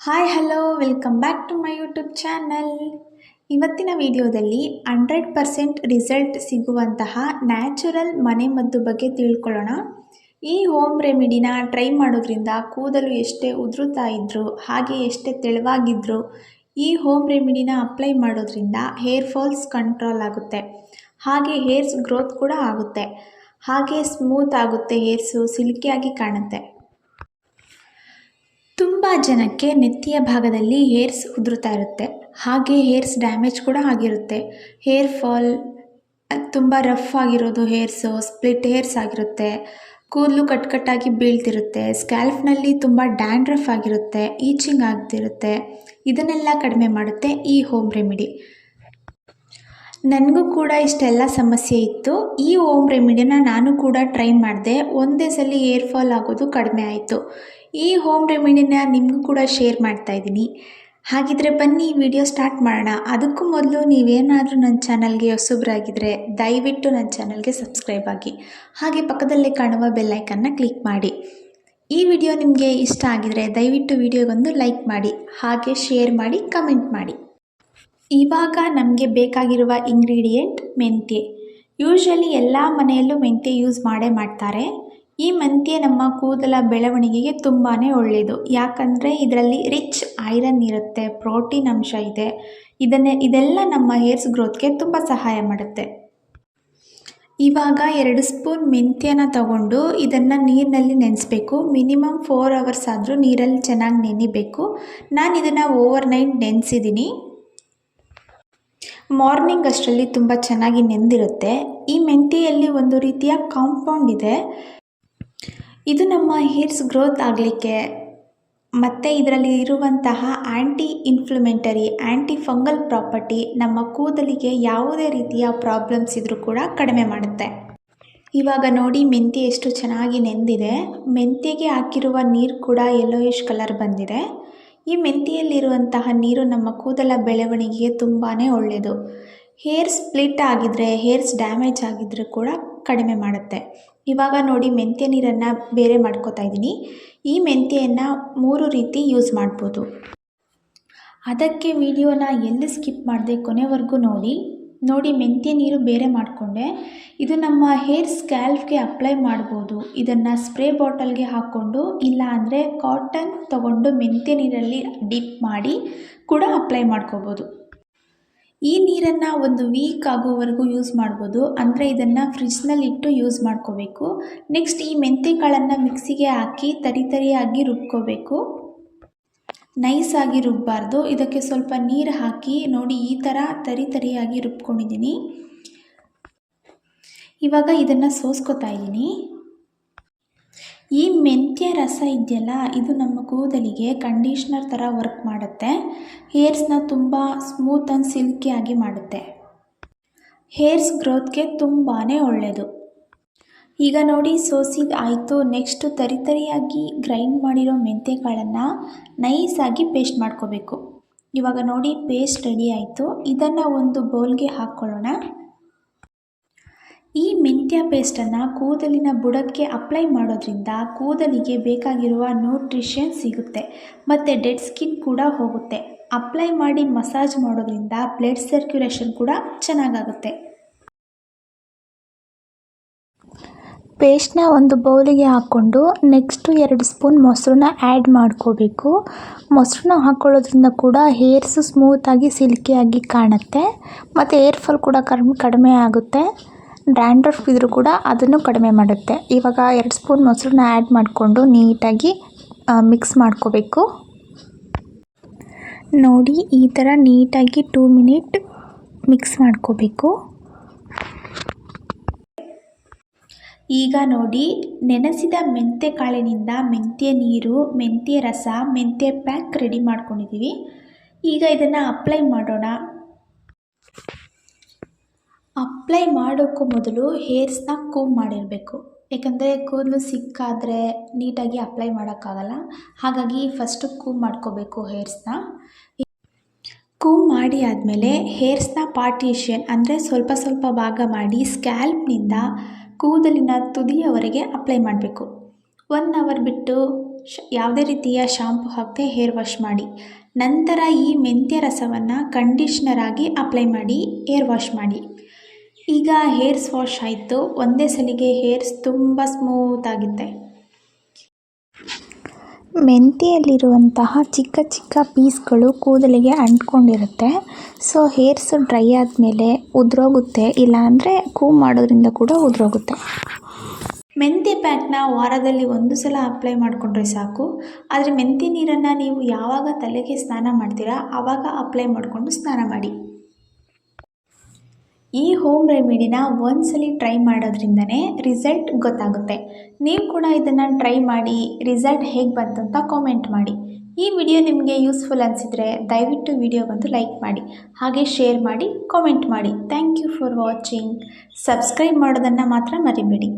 Hi hello welcome back to my YouTube channel ಇವತ್ತಿನ ವಿಡಿಯೋದಲ್ಲಿ hundred percent result ಸಿಗುವಂತಹ natural ಮನೆಮದ್ದು ಬಗ್ಗೆ ತಿಳ್ಕೊಳ್ಳೋಣ. ಈ ಹೋಮ್ ರೆಮಿಡಿನ ಟ್ರೈ ಮಾಡೋದ್ರಿಂದ ಕೂದಲು ಎಷ್ಟೇ ಉದುರುತ್ತಾ ಇದ್ದರು ಹಾಗೆ ಎಷ್ಟೇ ತೆಳುವಾಗಿದ್ದರು ಈ ಹೋಮ್ ರೆಮಿಡಿನ ಅಪ್ಲೈ ಮಾಡೋದ್ರಿಂದ ಹೇರ್ ಫಾಲ್ಸ್ ಕಂಟ್ರೋಲ್ ಆಗುತ್ತೆ. ಹಾಗೆ ಹೇರ್ಸ್ ಗ್ರೋತ್ ಕೂಡ ಆಗುತ್ತೆ. ಹಾಗೆ ಸ್ಮೂತ್ ಆಗುತ್ತೆ ಹೇರ್ಸು ಸಿಲ್ಕಿಯಾಗಿ ಕಾಣುತ್ತೆ. ತುಂಬ ಜನಕ್ಕೆ ನೆತ್ತಿಯ ಭಾಗದಲ್ಲಿ ಹೇರ್ಸ್ ಉದುರುತ್ತಾ ಇರುತ್ತೆ. ಹಾಗೆ ಹೇರ್ಸ್ ಡ್ಯಾಮೇಜ್ ಕೂಡ ಆಗಿರುತ್ತೆ. ಹೇರ್ ಫಾಲ್, ತುಂಬ ರಫ್ ಆಗಿರೋದು ಹೇರ್ಸು, ಸ್ಪ್ಲಿಟ್ ಹೇರ್ಸ್ ಆಗಿರುತ್ತೆ. ಕೂದಲು ಕಟ್ಕಟ್ಟಾಗಿ ಬೀಳ್ತಿರುತ್ತೆ. ಸ್ಕ್ಯಾಲ್ಫ್ನಲ್ಲಿ ತುಂಬ ಡ್ಯಾಂಡ್ರಫ್ ಆಗಿರುತ್ತೆ, ಈಚಿಂಗ್ ಆಗ್ತಿರುತ್ತೆ. ಇದನ್ನೆಲ್ಲ ಕಡಿಮೆ ಮಾಡುತ್ತೆ ಈ ಹೋಮ್ ರೆಮಿಡಿ. ನನಗೂ ಕೂಡ ಇಷ್ಟೆಲ್ಲ ಸಮಸ್ಯೆ ಇತ್ತು. ಈ ಹೋಮ್ ರೆಮಿಡಿನ ನಾನು ಕೂಡ ಟ್ರೈ ಮಾಡಿದೆ. ಒಂದೇ ಸಲ ಏರ್ ಫಾಲ್ ಆಗೋದು ಕಡಿಮೆ ಆಯಿತು. ಈ ಹೋಮ್ ರೆಮಿಡಿನ ನಿಮಗೂ ಕೂಡ ಶೇರ್ ಮಾಡ್ತಾ ಇದ್ದೀನಿ. ಹಾಗಿದ್ರೆ ಬನ್ನಿ, ವಿಡಿಯೋ ಸ್ಟಾರ್ಟ್ ಮಾಡೋಣ. ಅದಕ್ಕೂ ಮೊದಲು ನೀವೇನಾದರೂ ನನ್ನ ಚಾನಲ್ಗೆ ಹೊಸಬ್ರಾಗಿದ್ದರೆ ದಯವಿಟ್ಟು ನನ್ನ ಚಾನಲ್ಗೆ ಸಬ್ಸ್ಕ್ರೈಬ್ ಆಗಿ. ಹಾಗೆ ಪಕ್ಕದಲ್ಲೇ ಕಾಣುವ ಬೆಲ್ಲೈಕನ್ನ ಕ್ಲಿಕ್ ಮಾಡಿ. ಈ ವಿಡಿಯೋ ನಿಮಗೆ ಇಷ್ಟ ಆಗಿದರೆ ದಯವಿಟ್ಟು ವಿಡಿಯೋಗೊಂದು ಲೈಕ್ ಮಾಡಿ. ಹಾಗೆ ಶೇರ್ ಮಾಡಿ, ಕಮೆಂಟ್ ಮಾಡಿ. ಇವಾಗ ನಮಗೆ ಬೇಕಾಗಿರುವ ಇಂಗ್ರೀಡಿಯೆಂಟ್ ಮೆಂತ್ಯೆ. ಯೂಶ್ವಲಿ ಎಲ್ಲ ಮನೆಯಲ್ಲೂ ಮೆಂತ್ಯೆ ಯೂಸ್ ಮಾಡೇ ಮಾಡ್ತಾರೆ. ಈ ಮೆಂತ್ಯೆ ನಮ್ಮ ಕೂದಲ ಬೆಳವಣಿಗೆಗೆ ತುಂಬಾ ಒಳ್ಳೆಯದು ಯಾಕಂದರೆ ಇದರಲ್ಲಿ ರಿಚ್ ಐರನ್ ಇರುತ್ತೆ, ಪ್ರೋಟೀನ್ ಅಂಶ ಇದೆ. ಇದನ್ನೇ, ಇದೆಲ್ಲ ನಮ್ಮ ಹೇರ್ಸ್ ಗ್ರೋತ್ಗೆ ತುಂಬ ಸಹಾಯ ಮಾಡುತ್ತೆ. ಇವಾಗ ಎರಡು ಸ್ಪೂನ್ ಮೆಂತ್ಯನ ತಗೊಂಡು ಇದನ್ನು ನೀರಿನಲ್ಲಿ ನೆನೆಸ್ಬೇಕು. ಮಿನಿಮಮ್ ಫೋರ್ ಅವರ್ಸ್ ಆದರೂ ನೀರಲ್ಲಿ ಚೆನ್ನಾಗಿ ನೆನಿಬೇಕು. ನಾನು ಇದನ್ನು ಓವರ್ ನೈಟ್ ನೆನೆಸಿದ್ದೀನಿ ಮಾರ್ನಿಂಗ್ ಅಷ್ಟರಲ್ಲಿ ತುಂಬ ಚೆನ್ನಾಗಿ ನೆಂದಿರುತ್ತೆ. ಈ ಮೆಂತೆಯಲ್ಲಿ ಒಂದು ರೀತಿಯ ಕಾಂಪೌಂಡ್ ಇದೆ. ಇದು ನಮ್ಮ ಹೇರ್ಸ್ ಗ್ರೋತ್ ಆಗಲಿಕ್ಕೆ ಮತ್ತು ಇದರಲ್ಲಿ ಇರುವಂತಹ anti inflammatory anti fungal property ನಮ್ಮ ಕೂದಲಿಗೆ ಯಾವುದೇ ರೀತಿಯ ಪ್ರಾಬ್ಲಮ್ಸ್ ಇದ್ದರೂ ಕೂಡ ಕಡಿಮೆ ಮಾಡುತ್ತೆ. ಇವಾಗ ನೋಡಿ ಮೆಂತ್ಯ ಎಷ್ಟು ಚೆನ್ನಾಗಿ ನೆಂದಿದೆ. ಮೆಂತ್ಯಗೆ ಹಾಕಿರುವ ನೀರು ಕೂಡ ಯೆಲ್ಲೋಯಿಶ್ ಕಲರ್ ಬಂದಿದೆ. ಈ ಮೆಂತೆಯಲ್ಲಿರುವಂತಹ ನೀರು ನಮ್ಮ ಕೂದಲ ಬೆಳವಣಿಗೆಗೆ ತುಂಬಾ ಒಳ್ಳೆಯದು. ಹೇರ್ ಸ್ಪ್ಲಿಟ್ ಆಗಿದ್ದರೆ ಹೇರ್ಸ್ ಡ್ಯಾಮೇಜ್ ಆಗಿದ್ದರೆ ಕೂಡ ಕಡಿಮೆ ಮಾಡುತ್ತೆ. ಇವಾಗ ನೋಡಿ ಮೆಂತ್ಯ ನೀರನ್ನು ಬೇರೆ ಮಾಡ್ಕೋತಾ ಇದ್ದೀನಿ. ಈ ಮೆಂತ್ಯೆಯನ್ನು ಮೂರು ರೀತಿ ಯೂಸ್ ಮಾಡ್ಬೋದು. ಅದಕ್ಕೆ ವಿಡಿಯೋನ ಎಲ್ಲಿ ಸ್ಕಿಪ್ ಮಾಡಿದೆ ಕೊನೆವರೆಗೂ ನೋಡಿ. ನೋಡಿ ಮೆಂತ್ಯ ನೀರು ಬೇರೆ ಮಾಡಿಕೊಂಡೆ. ಇದು ನಮ್ಮ ಹೇರ್ ಸ್ಕ್ಯಾಲ್ಫ್ಗೆ ಅಪ್ಲೈ ಮಾಡ್ಬೋದು. ಇದನ್ನು ಸ್ಪ್ರೇ ಬಾಟಲ್ಗೆ ಹಾಕ್ಕೊಂಡು, ಇಲ್ಲ ಅಂದರೆ ಕಾಟನ್ ತಗೊಂಡು ಮೆಂತ್ಯ ನೀರಲ್ಲಿ ಡಿಪ್ ಮಾಡಿ ಕೂಡ ಅಪ್ಲೈ ಮಾಡ್ಕೋಬೋದು. ಈ ನೀರನ್ನು ಒಂದು ವೀಕ್ ಆಗೋವರೆಗೂ ಯೂಸ್ ಮಾಡ್ಬೋದು. ಅಂದರೆ ಇದನ್ನು ಫ್ರಿಜ್ನಲ್ಲಿ ಇಟ್ಟು ಯೂಸ್ ಮಾಡ್ಕೋಬೇಕು. ನೆಕ್ಸ್ಟ್ ಈ ಮೆಂತ್ಯಕಾಳನ್ನು ಮಿಕ್ಸಿಗೆ ಹಾಕಿ, ತರಿ ತರಿಯಾಗಿ ರುಬ್ಕೋಬೇಕು. ನೈಸಾಗಿ ರುಬ್ಬಾರ್ದು. ಇದಕ್ಕೆ ಸ್ವಲ್ಪ ನೀರು ಹಾಕಿ ನೋಡಿ ಈ ಥರ ತರಿ ತರಿಯಾಗಿ ರುಬ್ಕೊಂಡಿದ್ದೀನಿ. ಇವಾಗ ಇದನ್ನು ಸೋಸ್ಕೋತಾ ಇದ್ದೀನಿ. ಈ ಮೆಂತ್ಯ ರಸ ಇದೆಯಲ್ಲ, ಇದು ನಮ್ಮ ಕೂದಲಿಗೆ ಕಂಡೀಷ್ನರ್ ಥರ ವರ್ಕ್ ಮಾಡುತ್ತೆ. ಹೇರ್ಸ್ನ ತುಂಬ ಸ್ಮೂತ್ ಆ್ಯಂಡ್ ಸಿಲ್ಕಿಯಾಗಿ ಮಾಡುತ್ತೆ. ಹೇರ್ಸ್ ಗ್ರೋತ್ಗೆ ತುಂಬಾ ಒಳ್ಳೆಯದು ಈಗ ನೋಡಿ ಸೋಸಿದ ಆಯಿತು. ನೆಕ್ಸ್ಟು ತರಿ ತರಿಯಾಗಿ ಗ್ರೈಂಡ್ ಮಾಡಿರೋ ಮೆಂತ್ಯಕಾಳನ್ನು ನೈಸಾಗಿ ಪೇಸ್ಟ್ ಮಾಡ್ಕೋಬೇಕು. ಇವಾಗ ನೋಡಿ ಪೇಸ್ಟ್ ರೆಡಿ ಆಯಿತು. ಇದನ್ನು ಒಂದು ಬೌಲ್ಗೆ ಹಾಕ್ಕೊಳ್ಳೋಣ ಈ ಮೆಂತ್ಯ ಪೇಸ್ಟನ್ನು ಕೂದಲಿನ ಬುಡಕ್ಕೆ ಅಪ್ಲೈ ಮಾಡೋದ್ರಿಂದ ಕೂದಲಿಗೆ ಬೇಕಾಗಿರುವ ನ್ಯೂಟ್ರಿಷನ್ ಸಿಗುತ್ತೆ. ಮತ್ತು ಡೆಡ್ ಸ್ಕಿನ್ ಕೂಡ ಹೋಗುತ್ತೆ. ಅಪ್ಲೈ ಮಾಡಿ ಮಸಾಜ್ ಮಾಡೋದ್ರಿಂದ ಬ್ಲಡ್ ಸರ್ಕ್ಯುಲೇಷನ್ ಕೂಡ ಚೆನ್ನಾಗಾಗುತ್ತೆ. ಪೇಸ್ಟ್ನ ಒಂದು ಬೌಲಿಗೆ ಹಾಕ್ಕೊಂಡು ನೆಕ್ಸ್ಟು ಎರಡು ಸ್ಪೂನ್ ಮೊಸರನ್ನ ಆ್ಯಡ್ ಮಾಡ್ಕೋಬೇಕು. ಮೊಸರನ್ನ ಹಾಕ್ಕೊಳ್ಳೋದ್ರಿಂದ ಕೂಡ ಹೇರ್ಸು ಸ್ಮೂತಾಗಿ ಸಿಲ್ಕಿಯಾಗಿ ಕಾಣುತ್ತೆ. ಮತ್ತು ಏರ್ ಫಾಲ್ ಕೂಡ ಕಡಿಮೆ ಕಡಿಮೆ ಆಗುತ್ತೆ. ಡ್ಯಾಂಡ್ರಫ್ ಇದ್ದರೂ ಕೂಡ ಅದನ್ನು ಕಡಿಮೆ ಮಾಡುತ್ತೆ. ಇವಾಗ ಎರಡು ಸ್ಪೂನ್ ಮೊಸರನ್ನ ಆ್ಯಡ್ ಮಾಡಿಕೊಂಡು ನೀಟಾಗಿ ಮಿಕ್ಸ್ ಮಾಡ್ಕೋಬೇಕು. ನೋಡಿ, ಈ ಥರ ನೀಟಾಗಿ ಟೂ ಮಿನಿಟ್ ಮಿಕ್ಸ್ ಮಾಡ್ಕೋಬೇಕು. ಈಗ ನೋಡಿ, ನೆನೆಸಿದ ಮೆಂತ್ಯ ಕಾಳಿನಿಂದ ಮೆಂತ್ಯ ನೀರು, ಮೆಂತ್ಯ ರಸ, ಮೆಂತ್ಯ ಪ್ಯಾಕ್ ರೆಡಿ ಮಾಡ್ಕೊಂಡಿದ್ದೀವಿ ಈಗ ಇದನ್ನು ಅಪ್ಲೈ ಮಾಡೋಣ. ಅಪ್ಲೈ ಮಾಡೋಕ್ಕೂ ಮೊದಲು ಹೇರ್ಸ್ನ ಕೂಮ್ ಮಾಡಿರಬೇಕು. ಯಾಕಂದರೆ ಕೂದಲು ಸಿಕ್ಕಾದರೆ ನೀಟಾಗಿ ಅಪ್ಲೈ ಮಾಡೋಕ್ಕಾಗಲ್ಲ. ಹಾಗಾಗಿ ಫಸ್ಟು ಕೂಮ್ ಮಾಡ್ಕೋಬೇಕು ಹೇರ್ಸ್ನ ಕೂಮ್ ಮಾಡಿ ಆದಮೇಲೆ ಹೇರ್ಸ್ನ ಪಾರ್ಟಿಷನ್ ಅಂದರೆ ಸ್ವಲ್ಪ ಸ್ವಲ್ಪ ಭಾಗ ಮಾಡಿ ಸ್ಕ್ಯಾಲ್ಪ್ನಿಂದ ಕೂದಲಿನ ತುದಿಯವರೆಗೆ ಅಪ್ಲೈ ಮಾಡಬೇಕು. ಒನ್ ಅವರ್ ಬಿಟ್ಟು ಶ, ಯಾವುದೇ ರೀತಿಯ ಶಾಂಪು ಹಾಕದೆ ಹೇರ್ ವಾಶ್ ಮಾಡಿ. ನಂತರ ಈ ಮೆಂತ್ಯ ರಸವನ್ನು ಕಂಡೀಷ್ನರ್ ಆಗಿ ಅಪ್ಲೈ ಮಾಡಿ ಏರ್ ವಾಶ್ ಮಾಡಿ. ಈಗ ಹೇರ್ಸ್ ವಾಶ್ ಆಯಿತು. ಒಂದೇ ಸಲಿಗೆ ಹೇರ್ಸ್ ತುಂಬ ಸ್ಮೂತ್ ಆಗುತ್ತೆ. ಮೆಂತ್ಯೆಯಲ್ಲಿರುವಂತಹ ಚಿಕ್ಕ ಚಿಕ್ಕ ಪೀಸ್ಗಳು ಕೂದಲಿಗೆ ಅಂಟ್ಕೊಂಡಿರುತ್ತೆ. ಸೊ ಹೇರ್ಸ್ ಡ್ರೈ ಆದಮೇಲೆ ಉದುರೋಗುತ್ತೆ, ಇಲ್ಲಾಂದರೆ ಕೂ ಮಾಡೋದ್ರಿಂದ ಕೂಡ ಉದುರೋಗುತ್ತೆ. ಮೆಂತೆ ಪ್ಯಾಕ್ನ ವಾರದಲ್ಲಿ ಒಂದು ಸಲ ಅಪ್ಲೈ ಮಾಡಿಕೊಂಡ್ರೆ ಸಾಕು. ಆದರೆ ಮೆಂತೆ ನೀರನ್ನು ನೀವು ಯಾವಾಗ ತಲೆಗೆ ಸ್ನಾನ ಮಾಡ್ತೀರಾ ಆವಾಗ ಅಪ್ಲೈ ಮಾಡಿಕೊಂಡು ಸ್ನಾನ ಮಾಡಿ. ಈ ಹೋಮ್ ರೆಮಿಡಿನ ಒಂದ್ಸಲಿ ಟ್ರೈ ಮಾಡೋದ್ರಿಂದನೇ ರಿಸಲ್ಟ್ ಗೊತ್ತಾಗುತ್ತೆ. ನೀವು ಕೂಡ ಇದನ್ನು ಟ್ರೈ ಮಾಡಿ ರಿಸಲ್ಟ್ ಹೇಗೆ ಬಂತು ಅಂತ ಕಾಮೆಂಟ್ ಮಾಡಿ. ಈ ವಿಡಿಯೋ ನಿಮಗೆ ಯೂಸ್ಫುಲ್ ಅನಿಸಿದರೆ ದಯವಿಟ್ಟು ವಿಡಿಯೋಗೊಂದು ಲೈಕ್ ಮಾಡಿ. ಹಾಗೆ ಶೇರ್ ಮಾಡಿ ಕಾಮೆಂಟ್ ಮಾಡಿ. Thank you for watching subscribe ಮಾಡೋದನ್ನು ಮಾತ್ರ ಮರಿಬೇಡಿ.